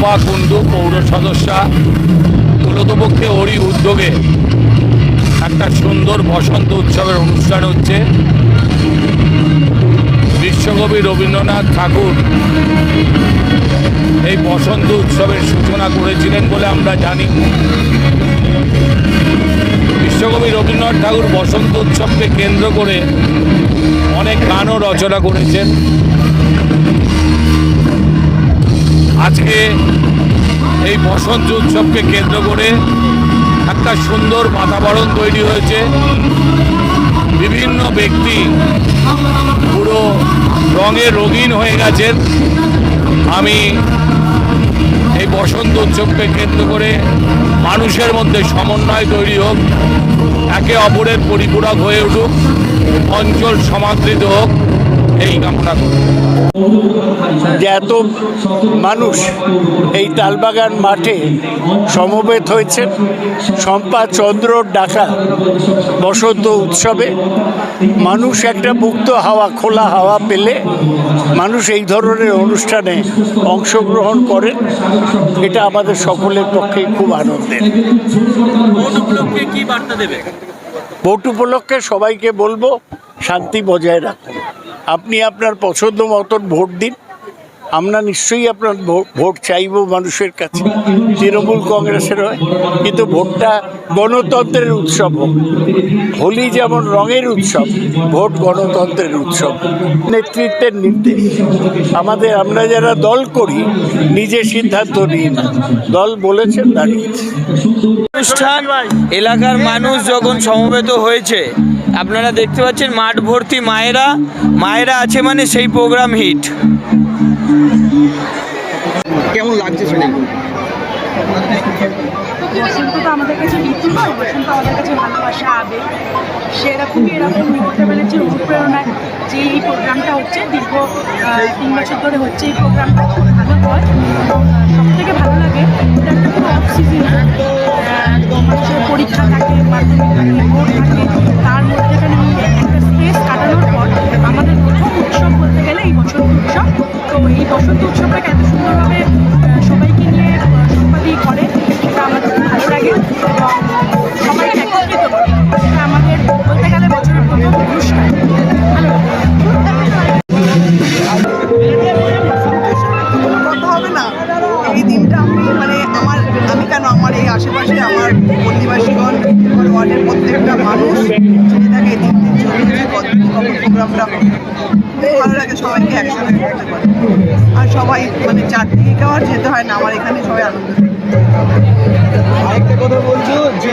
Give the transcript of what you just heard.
রূপা কুণ্ডু পৌর সদস্যা মূলতপক্ষে ওরই উদ্যোগে একটা সুন্দর বসন্ত উৎসবের অনুষ্ঠান হচ্ছে। বিশ্বকবি রবীন্দ্রনাথ ঠাকুর এই বসন্ত উৎসবের সূচনা করেছিলেন বলে আমরা জানি। বিশ্বকবি রবীন্দ্রনাথ ঠাকুর বসন্ত উৎসবকে কেন্দ্র করে অনেক গানও রচনা করেছেন। আজকে এই বসন্ত উৎসবকে কেন্দ্র করে একটা সুন্দর বাতাবরণ তৈরি হয়েছে। বিভিন্ন ব্যক্তি পুরো রঙে রঙিন হয়ে গেছেন। আমি এই বসন্ত উৎসবকে কেন্দ্র করে মানুষের মধ্যে সমন্বয় তৈরি হোক, একে অপরের পরিপূরক হয়ে উঠুক, অঞ্চল সমাদৃত হোক। এই কামনা করি। যে এত মানুষ এই তালবাগান মাঠে সমবেত হয়েছে শম্পা চন্দ্রর ডাকা বসন্ত উৎসবে মানুষ একটা মুক্ত হাওয়া খোলা হাওয়া পেলে মানুষ এই ধরনের অনুষ্ঠানে অংশগ্রহণ করেন। এটা আমাদের সকলের পক্ষে খুব আনন্দের। ভোট উপলক্ষে কি বার্তা দেবে ভোট উপলক্ষে সবাইকে বলব শান্তি বজায় রাখুন। আপনি আপনার পছন্দ মতন ভোট দিন। আমরা নিশ্চয়ই আপনার ভোট চাইব মানুষের কাছে। তৃণমূল কংগ্রেসের হয়। কিন্তু ভোটটা গণতন্ত্রের উৎসব হোক। হোলি যেমন রঙের উৎসব, ভোট গণতন্ত্রের উৎসব। নেতৃত্বের নির্দেশ। আমাদের আমরা যারা দল করি, নিজে সিদ্ধান্ত নিই না। দল বলেছেন দাঁড়িয়েছে। অনুষ্ঠান, এলাকার মানুষ যখন সমবেত হয়েছে আপনারা দেখতে পাচ্ছেন মাঠ ভর্তি মায়েরা। মায়েরা আছে মানে সেই প্রোগ্রাম হিট কেমন লাগছে শুনে? বসন্ত তো আমাদের কাছে মৃত্যু নয় বসন্ত আমাদের কাছে ভালোবাসা আবেগ। সেরকমই এরকম মমতা ব্যানার্জির অনুপ্রেরণায় যে এই প্রোগ্রামটা হচ্ছে দীর্ঘ তিন বছর ধরে হচ্ছে এই প্রোগ্রামটা খুব ভালো হয়। সব থেকে না এই দিনটা আমি মানে আমার আমি কেন আমার এই আশেপাশে আমার পল্লীবাসীগণ আমার ওয়ার্ডের প্রত্যেকটা মানুষ যে থাকে এই দিনটির জন্য যে কত প্রোগ্রামটা খুব ভালো লাগে সবাইকে একসাথে করতে পারে আর সবাই মানে চারদিকে কেউ আর যেতে হয় না আমার এখানে সবাই আনন্দ। আরেকটা কথা বলছো যে